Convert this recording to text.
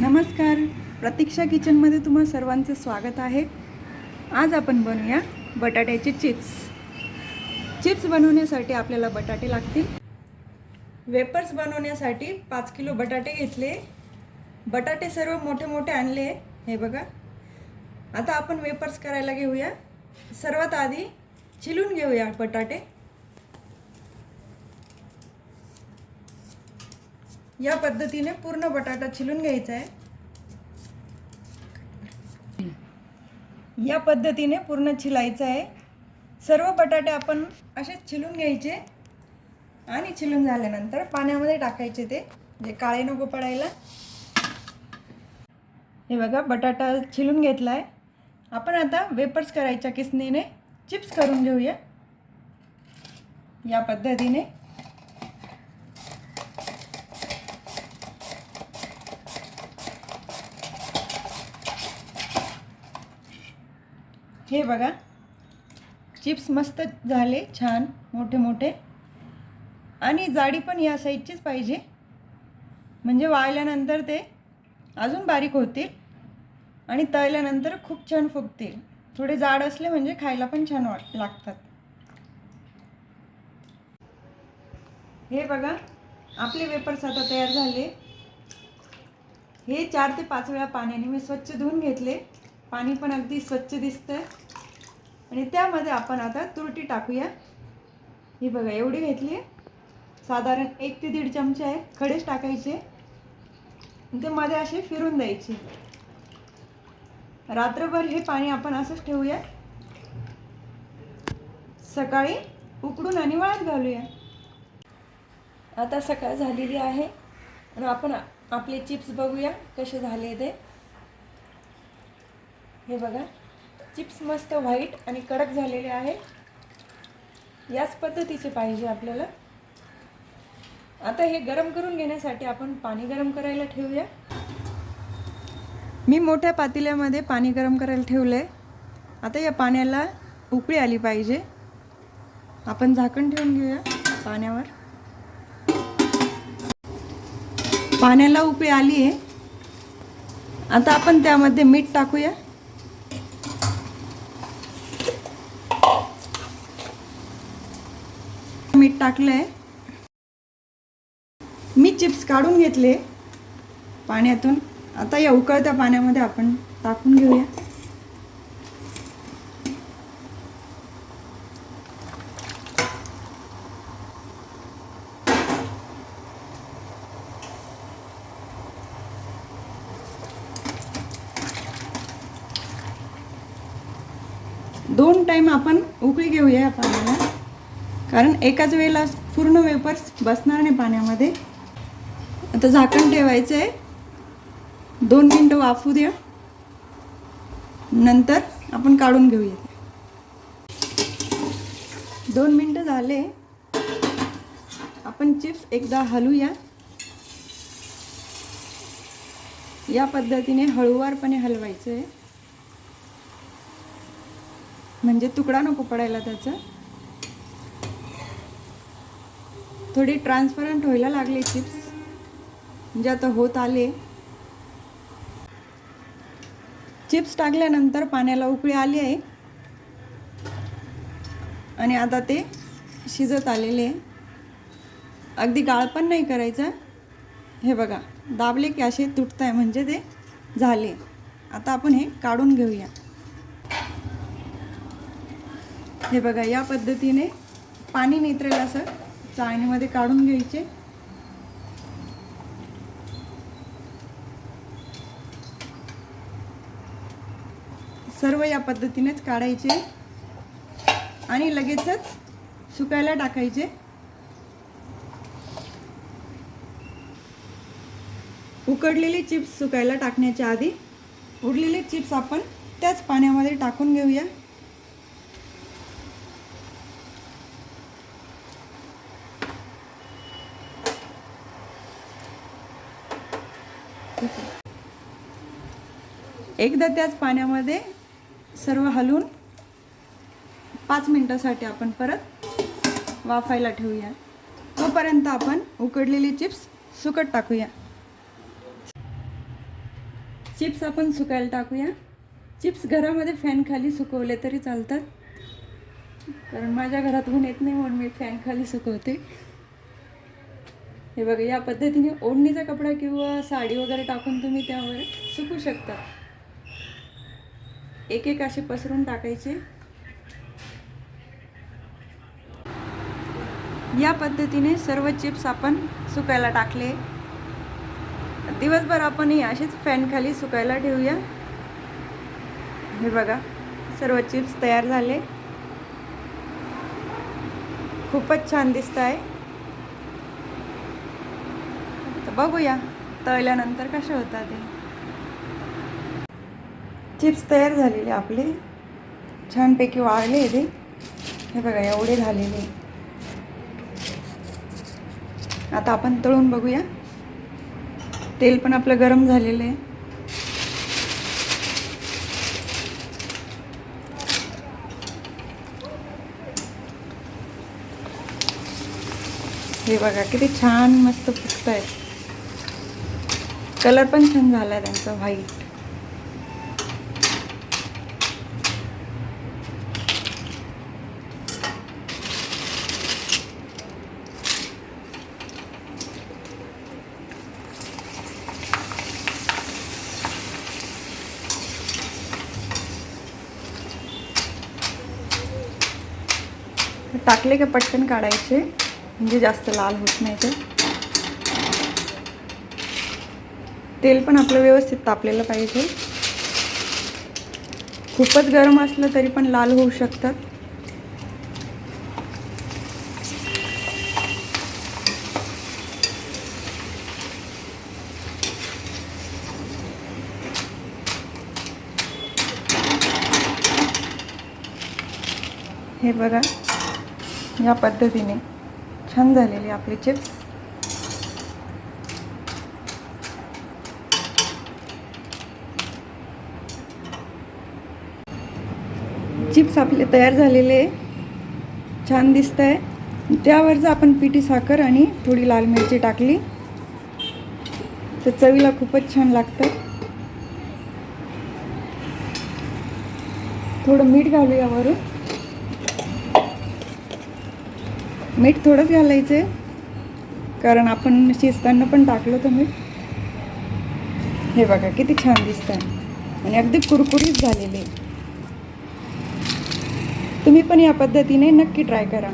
नमस्कार. प्रतीक्षा किचनमध्ये तुम्हा सर्वांचं स्वागत आहे. आज आपण बनवूया बटाट्याचे चिप्स. चिप्स बनवण्यासाठी आपल्याला बटाटे लागतील. वेपर्स बनवण्यासाठी पाच किलो बटाटे घेतले. बटाटे सर्व मोठे मोठे आणले. हे बघा. आता आपण वेपर्स करायला घेऊया. सर्वात आधी चिलून घेऊया बटाटे. या पद्धतीने पूर्ण बटाटा छिलून घ्यायचा आहे. या पद्धतीने पूर्ण छिलायचं आहे. सर्व बटाटे आपण असेच छिलून घ्यायचे आणि छिलून झाल्यानंतर पाण्यामध्ये टाकायचे ते जे काळे नको पडायला. हे बघा बटाटा छिलून घेतला आहे आपण आता वेपर्स करायच्या किसनीने चिप्स करून घेऊया. या पद्धतीने. हे बघा. चिप्स मस्त झाले छान मोठे मोठे. आणि जाडी पण या साईजचीच पाहिजे. म्हणजे वाळल्यानंतर ते अजून बारीक होतील आणि तळल्यानंतर खूप छान फुगतील. थोडे जाड असले म्हणजे खायला पण छान वाट लागतात. हे बघा आपले वेपर्स आता तयार झाले. हे चार ते पाच वेळा पाण्याने मी स्वच्छ धुवून घेतले. पाणी पण अगदी स्वच्छ दिसतं आणि त्यामध्ये आपण आता तुरटी टाकूया. ही बघा एवढी घेतली साधारण एक ते दीड चमचे आहे. खडेच टाकायचे. ते मध्ये असे फिरून द्यायचे. रात्रभर हे पाणी आपण असंच ठेवूया. सकाळी उकडून आणि वाळत घालूया. आता सकाळ झालेली आहे. आणि आपण आपले चिप्स बघूया कसे झाले ते. हे बघा. चिप्स मस्त व्हाईट आणि कडक झालेले आहे. याच पद्धतीचे पाहिजे आपल्याला. आता हे गरम करून घेण्यासाठी आपण पाणी गरम करायला ठेवूया. मी मोठ्या पातेल्यामध्ये पाणी गरम करायला ठेवलं आहे आता या पाण्याला उकळी आली पाहिजे. आपण झाकण ठेवून घेऊया पाण्यावर. पाण्याला उकळी आली आहे आता आपण त्यामध्ये मीठ टाकूया. टाकलं टाकलंय. मी चिप्स काढून घेतले. पाण्यातून. आता या उकळत्या पाण्यामध्ये आपण टाकून घेऊया. दोन टाईम आपण उकळी घेऊया पाण्याला. कारण एकाच वेळेला पूर्ण वेपर्स बसणार नाही पाण्यामध्ये. आता झाकण ठेवायचं आहे दोन मिनटं वाफू द्या. नंतर आपण काढून घेऊया. दोन मिनटं झाले. आपण चिप्स एकदा हलूया. या पद्धतीने हळूवारपणे हलवायचं आहे म्हणजे तुकडा नको पडायला त्याचा. थोडी ट्रान्सपरंट व्हायला लागले चिप्स म्हणजे आता होत आले. चिप्स टाकल्यानंतर पाण्याला उकळी आली आहे. आणि आता ते शिजत आलेले आहे. अगदी गाळ पण नाही करायचं. हे बघा दाबले की असे तुटत आहे म्हणजे ते झाले. आता आपण हे काढून घेऊया. हे बघा या पद्धतीने पाणी नितरेल असं. चाळणीमध्ये काढून घ्यायचे. सर्व या पद्धतीनेच काढायचे. आणि लगेचच सुकायला टाकायचे. उकडलेले चिप्स सुकायला टाकण्याच्या आधी उरलेले चिप्स आपण त्याच पाण्यामध्ये टाकून घेऊया. एकदा त्याच पाण्यामध्ये सर्व हलवून पाच मिनटासाठी आपण परत वाफायला ठेवूया. तोपर्यंत आपण उकडलेली चिप्स सुकट टाकूया. चिप्स आपण सुकायला टाकूया. चिप्स घरामध्ये फॅन खाली सुकवले तरी चालतात. कारण माझ्या घरात ऊन येत नाही म्हणून मी फॅन खाली सुकवते. हे बघा या पद्धतीने ओढणीचा कपडा किंवा साडी वगैरे टाकून तुम्ही त्यावर सुकू शकता. एक एक असे पसरून टाकायचे. या पद्धतीने सर्व चिप्स आपण सुकायला टाकले. दिवसभर आपण हे असेच फॅनखाली सुकायला ठेवूया. हे बघा सर्व चिप्स तयार झाले. खूपच छान दिसत आहे तर बघूया. तळल्यानंतर कसे होतात ते. चिप्स तयार झालेले आपले. छानपैकी वाळले ते हे बघा एवढे झालेले. आता आपण तळून बघूया. तेल पण आपलं गरम झालेलं आहे. हे बघा किती छान मस्त फुटत आहे कलर पण छान झाला त्यांचा व्हाईट टाकले का पटकन काढायचे? म्हणजे जास्त लाल होत नाही ते. तेल पण आपलं व्यवस्थित तापलेलं पाहिजे. खूपच गरम असलं तरी पण लाल होऊ शकतात. हे बघा या पद्धतीने छान झालेले आपले चिप्स. चिप्स आपले तयार झालेले छान दिसत आहे त्यावरच आपण पिठी साखर आणि थोडी लाल मिरची टाकली. तर चवीला खूपच छान लागतं थोडं मीठ घालूया वरून मीठ थोडंच घालायचं कारण आपण शिजताना पण टाकलं होतं मीठ. हे बघा किती छान दिसतं आहे आणि अगदी कुरकुरीत झालेले तुम्ही पण या पद्धतीने नक्की ट्राय करा.